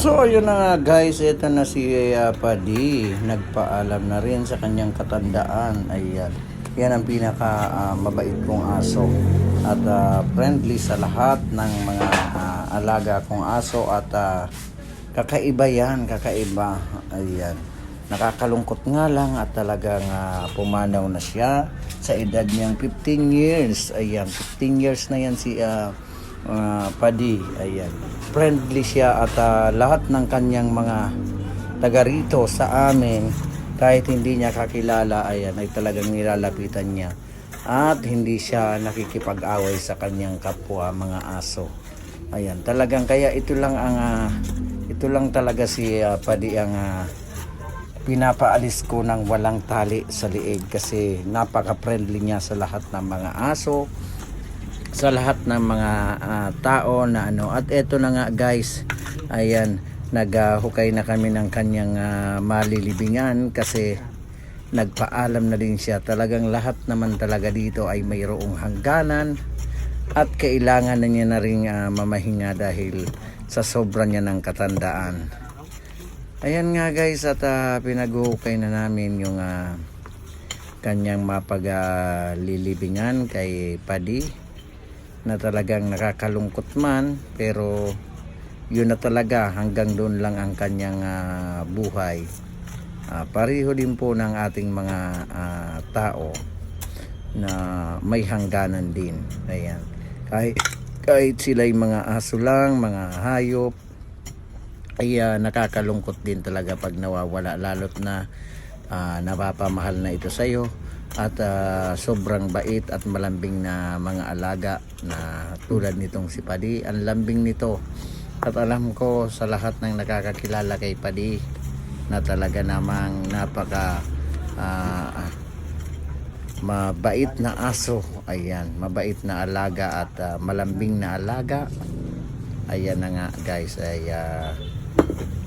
So, yun na nga guys, ito na si uh, Padi. Nagpaalam na rin sa kanyang katandaan. Ayan. Yan ang pinaka ah, mabait kong aso. At ah, friendly sa lahat ng mga ah, alaga kong aso. At ah, kakaiba yan, kakaiba. Ayan. Nakakalungkot nga lang at talagang ah, pumanaw na siya sa edad niyang 15 years. Ayan, 15 years na yan si ah, ah, Padi. Ayan. Friendly siya at ah, lahat ng kanyang mga taga rito sa amin kahit hindi niya kakilala ayan ay talagang nilalapitan niya at hindi siya nakikipag-away sa kanyang kapwa mga aso. Ayan, talagang kaya ito lang ang ah, ito lang talaga si ah, Padi ang ah, pinapaalis ko ng walang tali sa liig kasi napaka-friendly niya sa lahat ng mga aso sa lahat ng mga ah, tao na ano. At eto na nga guys. Ayan naghukay na kami ng kanyang ah, malilibingan kasi nagpaalam na din siya. Talagang lahat naman talaga dito ay mayroong hangganan at kailangan na niya na rin ah, mamahinga dahil sa sobra niya ng katandaan. Ayan nga guys at ah, pinaghukay na namin yung ah, kanyang mapaglilibingan kay Padi na talagang nakakalungkot man pero yun na talaga hanggang doon lang ang kanyang ah, buhay. Ah, pareho din po ng ating mga ah, tao na may hangganan din. Ayan. Kahit, kahit sila'y mga aso lang mga hayop ay ah, nakakalungkot din talaga pag nawawala lalo't na ah, napapamahal na ito sa iyo at ah, sobrang bait at malambing na mga alaga na tulad nitong si Padi ang lambing nito. At alam ko sa lahat ng nakakakilala kay Padi na talaga namang napaka ah, mabait na aso. Ayan mabait na alaga at ah, malambing na alaga. Ayan na nga guys. Ay ah,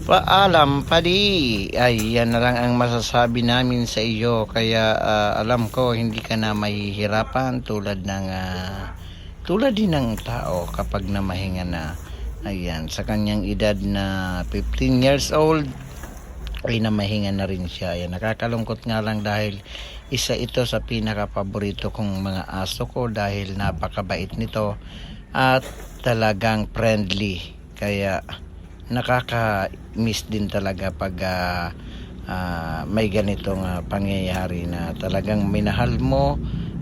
Paalam, padi. Ay, yan na lang ang masasabi namin sa iyo. Kaya ah, alam ko hindi ka na mahihirapan tulad ng ah, tulad din ng tao kapag namahinga na. Ayan, sa kanyang edad na 15 years old ay namahinga na rin siya. Ayan, nakakalungkot nga lang dahil isa ito sa pinaka-paborito kong mga aso ko dahil napakabait nito at talagang friendly. Kaya nakaka-miss din talaga pag ah, ah, may ganitong ah, pangyayari na talagang minahal mo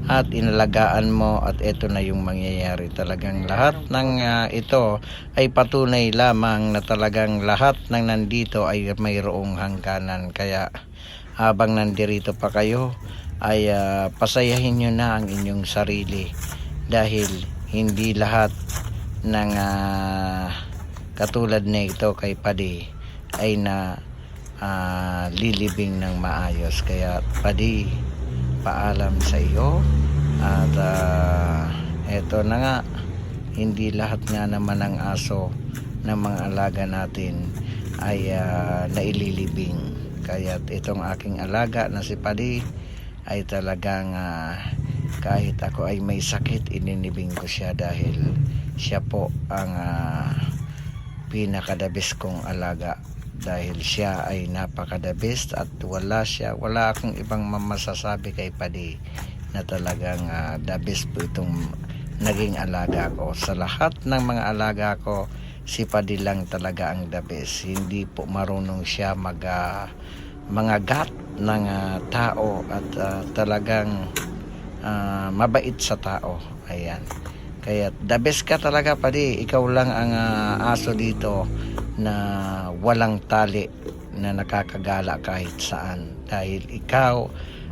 at inalagaan mo at ito na yung mangyayari. Talagang lahat ng ah, ito ay patunay lamang na talagang lahat ng nandito ay mayroong hangganan. Kaya habang nandirito pa kayo ay ah, pasayahin nyo na ang inyong sarili dahil hindi lahat ng ah, katulad na ito kay Padi ay na ah, lilibing ng maayos. Kaya Padi paalam sa iyo. At ah, eto na nga hindi lahat nga naman ng aso ng mga alaga natin ay ah, naililibing. Kaya itong aking alaga na si Padi ay talagang ah, kahit ako ay may sakit ininibing ko siya dahil siya po ang ah, pinakadabis kong alaga dahil siya ay napakadabis at wala siya wala akong ibang mamasasabi kay Padi na talagang ah, the best po itong naging alaga ko. Sa lahat ng mga alaga ko si Padi lang talaga ang the best hindi po marunong siya mag ah, mga gat ng ah, tao at ah, talagang ah, mabait sa tao. Ayan kaya the best ka talaga Padi ikaw lang ang ah, aso dito na walang tali na nakakagala kahit saan. Dahil ikaw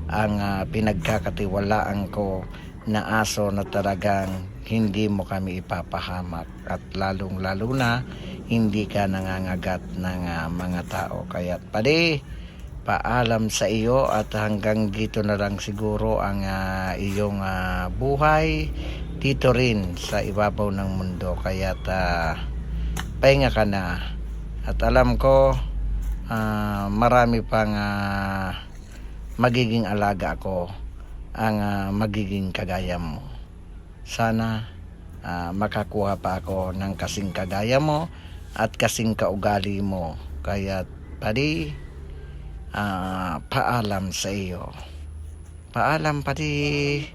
ang ah, pinagkakatiwalaan ko na aso na talagang hindi mo kami ipapahamak. At lalong lalo na hindi ka nangangagat ng ah, mga tao. Kaya padi paalam sa iyo at hanggang dito na lang siguro ang ah, iyong ah, buhay dito rin sa ibabaw ng mundo kaya pahinga ka na at alam ko ah, marami pang ah, magiging alaga ako ang ah, magiging kagaya mo sana ah, makakuha pa ako ng kasing kagaya mo at kasing kaugali mo. Kaya, padi, ah, paalam sa iyo. Paalam, padi.